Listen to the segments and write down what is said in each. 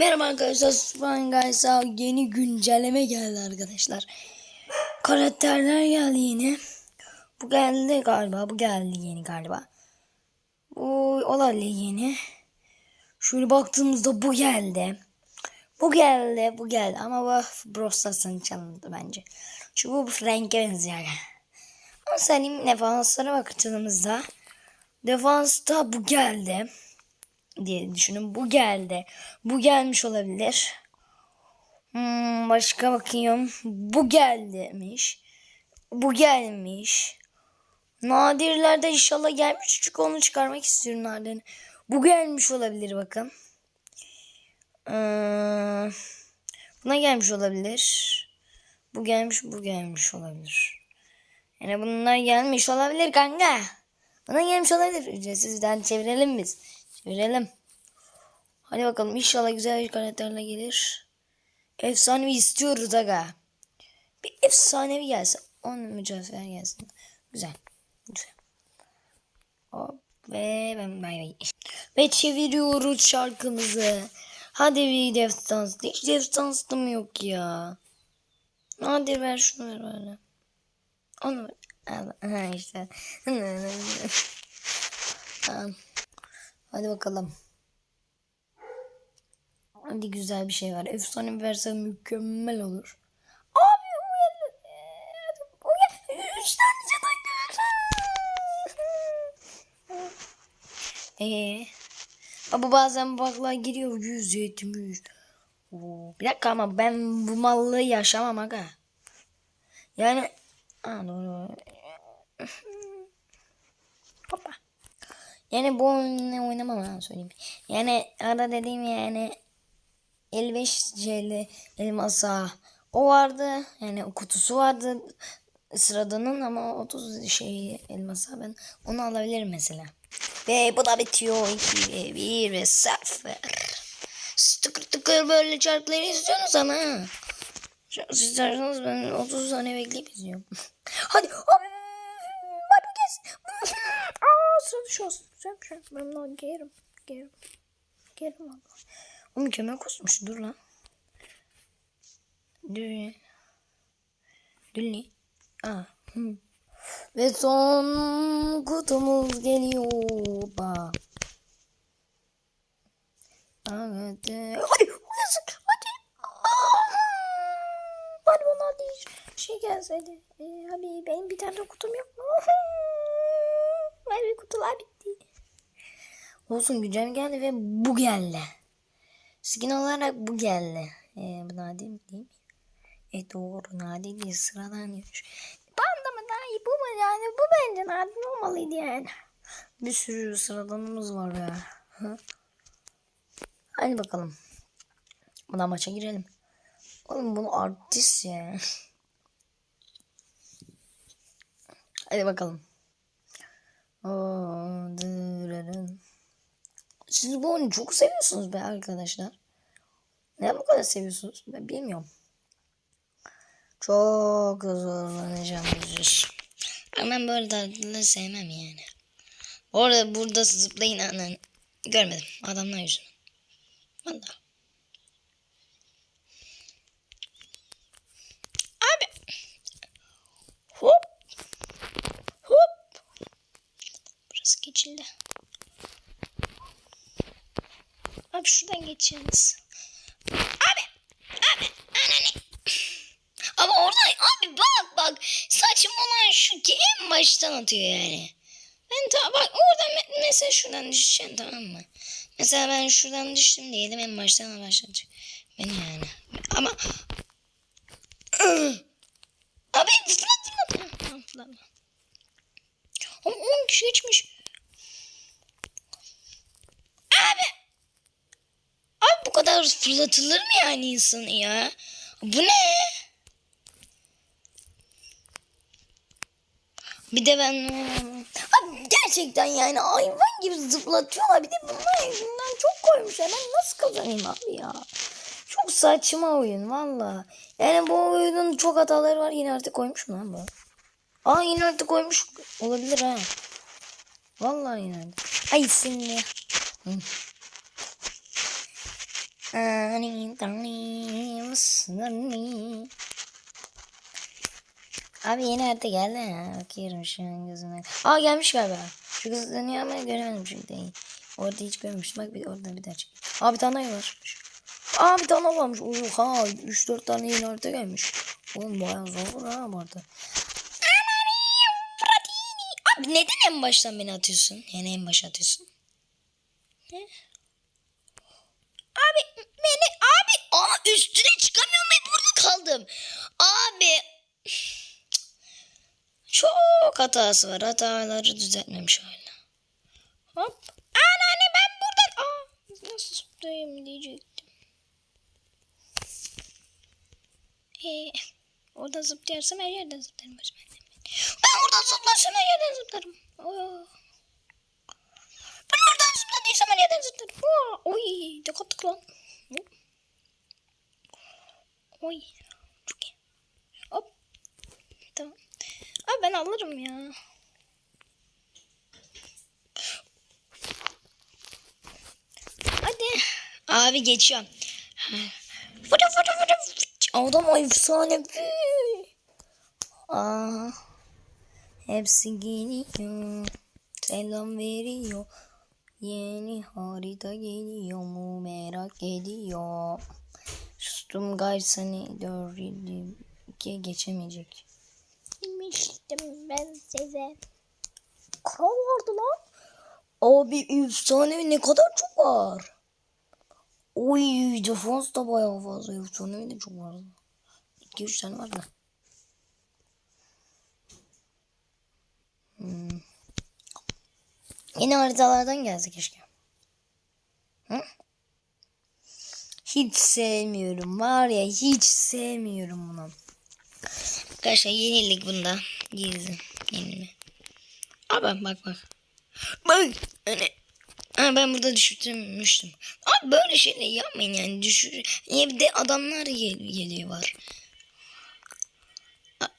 Merhaba arkadaşlar, Spine Guys'a yeni güncelleme geldi arkadaşlar. Karakterler geldi yeni. Bu geldi galiba, bu geldi yeni galiba. Bu olabilir yeni. Şöyle baktığımızda bu geldi. Bu geldi, bu geldi ama bu Brawl Stars'ın çalındı bence. Çünkü bu Frank'e benziyor. Ama senin defanslara baktığımızda defansta bu geldi diye düşünün. Bu geldi. Bu gelmiş olabilir. Hmm, başka bakıyorum. Bu gelmiş. Bu gelmiş. Nadirlerde inşallah gelmiş. Çünkü onu çıkarmak istiyorum nadirden. Bu gelmiş olabilir bakın. Ee, buna gelmiş olabilir. Bu gelmiş, bu gelmiş olabilir. Yani bunlar gelmiş olabilir kanka. Buna gelmiş olabilir. Ücretsizden çevirelim biz. Çevirelim. Hadi bakalım inşallah güzel bir karakterle gelir. Efsanevi istiyoruz aga. Bir efsanevi gelsin. On mücevher gelsin. Güzel. Güzel. Hop. Ve ben bay bay. Ve çeviriyoruz şarkımızı. Hadi bir defstans. Hiç defanstım yok ya. Hadi ver şunu ver bana. Onu ver. Ha işte. Tamam. Hadi bakalım. Hadi güzel bir şey var. Efsane bir verse mükemmel olur. Abi. O geldi. Üç tane çatak Eee. Ama bazen baklar giriyor. Yüz yetmiş. Oo, bir dakika ama ben bu mallığı yaşamam aga. Yani. Aa, doğru. Hoppa. Yani bu oyunu oynamam ha söyleyeyim. Yani ara dediğim yani 55 CL elmasa o vardı. Yani o kutusu vardı sıradanın ama 30 şey elmasa ben onu alabilirim mesela. Ve bu da bitiyor. 2 ve 1 ve 0. Tıkır tıkır böyle şarkıları istiyorsunuz ama. Siz ben 30 saniye bekleyip izliyorum. Hadi abi. Hadi kes. Aa sıra düşüyor. Sıra düşüyor. Ben bunu giyerim. Giyerim. Giyerim valla. O mükemmel kusmuş. Dur lan. Dur ne? Aa. Hı. Ve son kutumuz geliyor. Bak. Hadi. Hadi. Yazık. Hadi. Hadi bana değil. Şey gelseydi. Ee, abi benim bir tane kutum yok mu? Abi kutular bitti. Olsun güzel geldi ve bu geldi. Skin olarak bu geldi. Ee, bu nadir değil mi? E doğru nadir değil sıradan yürüyüş. Panda mı daha iyi bu mu yani? Bu bence nadir olmalıydı yani. Bir sürü sıradanımız var ya. Hı? Hadi bakalım. Buna maça girelim. Oğlum bunu artist ya. Hadi bakalım. Oo, dırırın. Siz bu oyunu çok seviyorsunuz be arkadaşlar. Neden bu kadar seviyorsunuz? Ben bilmiyorum. Çok zorlanacağım. Ama ben böyle tatlıları sevmem yani. Orada burada zıplayın anan. Görmedim adamlar yüzünden. Valla. Abi. Hop. Hop. Burası geçildi. Abi şuradan geçeceğiz. Abi. Abi. Anane. Ama orada abi bak bak. Saçım olan şu en baştan atıyor yani. Ben ta bak orada me- mesela şuradan düşeceğim tamam mı? Mesela ben şuradan düştüm diyelim en baştan başlayacak. Beni yani. Ama Abi fırlat fırlat. Tamam. Ama 10 kişi geçmiş. Abi. Kadar fırlatılır mı yani insan ya? Bu ne? Bir de ben abi gerçekten yani hayvan gibi zıplatıyorlar. Bir de bunlar yüzünden çok koymuşlar. Ben nasıl kazanayım abi ya? Çok saçma oyun valla. Yani bu oyunun çok hataları var. Yine artık koymuş mu lan bu? Aa yine artık koymuş olabilir ha. Vallahi yine. Ay seni. Abi yeni harita geldi ya. Bakıyorum şu an gözüme. Aa gelmiş galiba. Şu kız dönüyor ama göremedim şimdi. Orada hiç görmemiştim. Bak bir orada bir daha çık. Aa bir tane varmış. Aa bir tane varmış. Oha 3-4 tane yeni harita gelmiş. Oğlum bayağı zor ha bu arada. Abi neden en baştan beni atıyorsun? Yani en başa atıyorsun. Ne? Abi beni abi aa üstüne çıkamıyorum ve burada kaldım. Abi çok hatası var. Hataları düzeltmemiş hala. Hop. Anneanne ben buradan. Aa, nasıl zıplayayım diyecektim. Ee, oradan zıplayarsam her yerden zıplarım. Ben oradan zıplarsam her yerden zıplarım. Oo. Ben oradan zıpladıysam her yerden zıplarım. Oo. Oy, dikkatli lan. Oy, çok iyi. Hop. Tamam. Abi ben alırım ya. Hadi. Abi geçiyorum. Fıtı fıtı fıtı. Adam efsane. Aa. Hepsi geliyor. Selam veriyor. Yeni harita geliyor mu merak ediyor. Sustum gay seni dördü ki geçemeyecek. Demiştim ben size. Kral vardı lan. Abi efsane ne kadar çok var. Oy defans da bayağı fazla. Efsane de çok var. 2-3 tane var da. Yeni haritalardan gelse keşke. Hı? Hiç sevmiyorum. Var ya hiç sevmiyorum bunu. Arkadaşlar yenilik bunda. Gizli. Yenilme. Abi bak bak. Bak. Hani. Ha, ben burada düşürmüştüm. Abi böyle şeyler yapmayın yani. Düşür. Ya bir de adamlar gel geliyor var.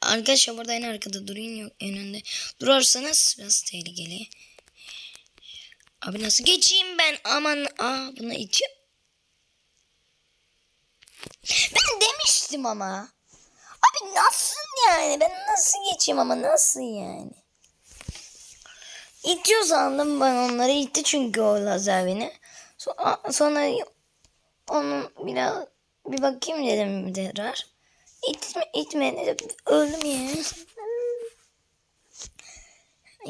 Arkadaşlar burada en arkada durun yok en önde. Durarsanız biraz tehlikeli. Abi nasıl geçeyim ben? Aman aa buna itiyor. Ben demiştim ama. Abi nasıl yani? Ben nasıl geçeyim ama nasıl yani? İtiyor sandım ben onları. itti çünkü o lazer beni. Sonra, sonra onu biraz bir bakayım dedim tekrar. İtme, itme öldüm ya.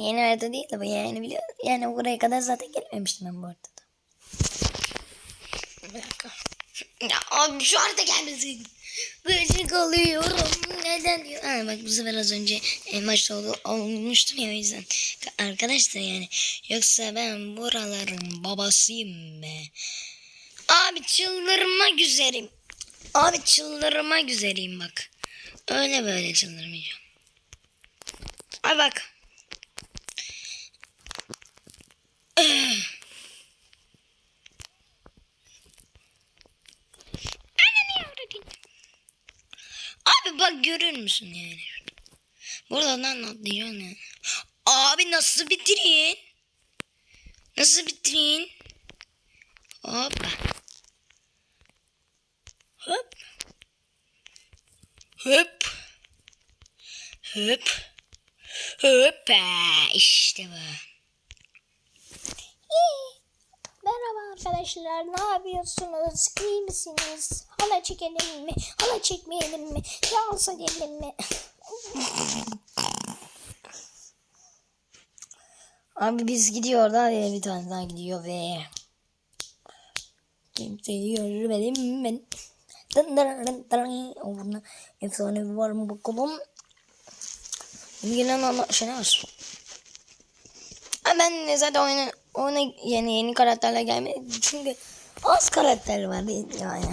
Yeni harita değil de bu yani biliyor. Yani buraya kadar zaten gelmemiştim ben bu haritada. Bir dakika. Ya abi şu harita gelmesin. Gıcık oluyorum. Neden diyor. Ha, bak bu sefer az önce en başta ol, olmuştum ya o yüzden. Arkadaşlar yani. Yoksa ben buraların babasıyım be. Abi çıldırma güzelim. Abi çıldırma güzelim bak. Öyle böyle çıldırmayacağım. Ay bak. Abi bak görür müsün yani? Buradan atlayacaksın yani. Abi nasıl bitireyim? Nasıl bitireyim? Hoppa. Hop. Hop. Hop. Hoppa. İşte bu. Merhaba arkadaşlar, ne yapıyorsunuz? İyi misiniz? Hala çekelim mi? Hala çekmeyelim mi? Yalnız edelim mi? Abi biz gidiyor da diye bir tane daha gidiyor ve kimseyi görmedim ben. Dın dın dın dın. O buna efsane var mı bakalım. Gelen ama şey var? Ha, ben zaten oyuna, oyuna yeni yeni karakterler gelmedi çünkü az karakter var yani.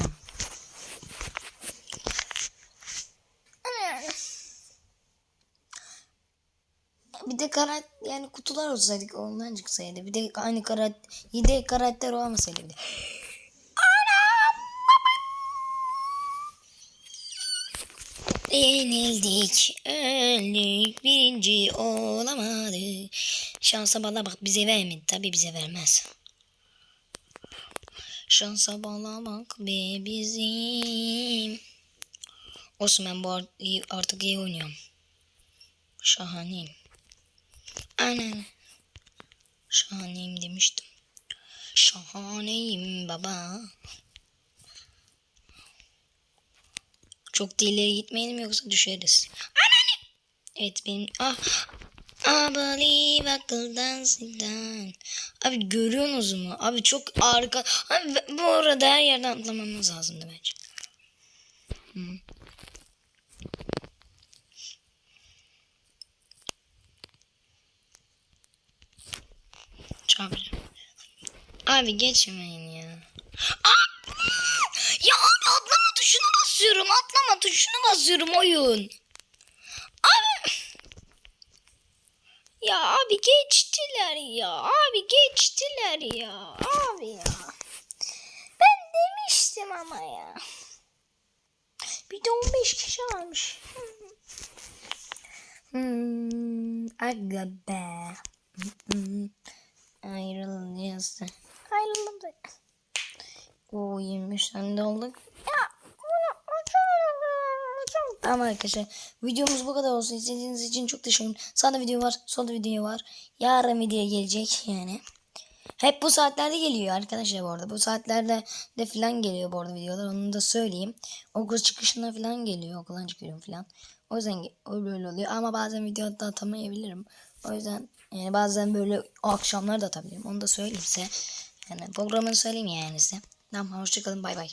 Bir de karakter yani kutular olsaydı ondan çıksaydı. Bir de aynı karakter 7 karakter olmasaydı. Yenildik, öldük, birinci olamadık. Şansa bala bak bize vermedi. Tabi bize vermez. Şansa bağlamak be bizim. Olsun ben bu artık iyi oynuyorum. Şahaneyim. Aynen. Şahaneyim demiştim. Şahaneyim baba. Çok da ileri gitmeyelim yoksa düşeriz. Anne! Evet benim... Ah! I believe akıldan sizden. Abi görüyorsunuz mu? Abi çok arka... Abi bu arada her yerden atlamamız lazımdı bence. Hı. Çabir. Abi geçmeyin ya. Aa! Ya abi atlama tuşuna basıyorum. Atlama tuşuna basıyorum oyun. Abi. Ya abi geçtiler ya. Abi geçtiler ya. Abi ya. Ben demiştim ama ya. Bir de 15 kişi varmış. Hmm, aga be. Hmm, Ayrılacağız. Ayrıldım da. Oo 23 tane de olduk. Tamam arkadaşlar videomuz bu kadar olsun. İzlediğiniz için çok teşekkür ederim. Sağda video var, solda video var. Yarın video gelecek yani. Hep bu saatlerde geliyor arkadaşlar bu arada. Bu saatlerde de falan geliyor bu arada videolar. Onu da söyleyeyim. Okul çıkışında falan geliyor. Okuldan çıkıyorum falan. O yüzden öyle oluyor. Ama bazen video da atamayabilirim. O yüzden yani bazen böyle akşamlar da atabilirim. Onu da söyleyeyim size. Yani programını söyleyeyim yani size. Tamam hoşçakalın bay bay.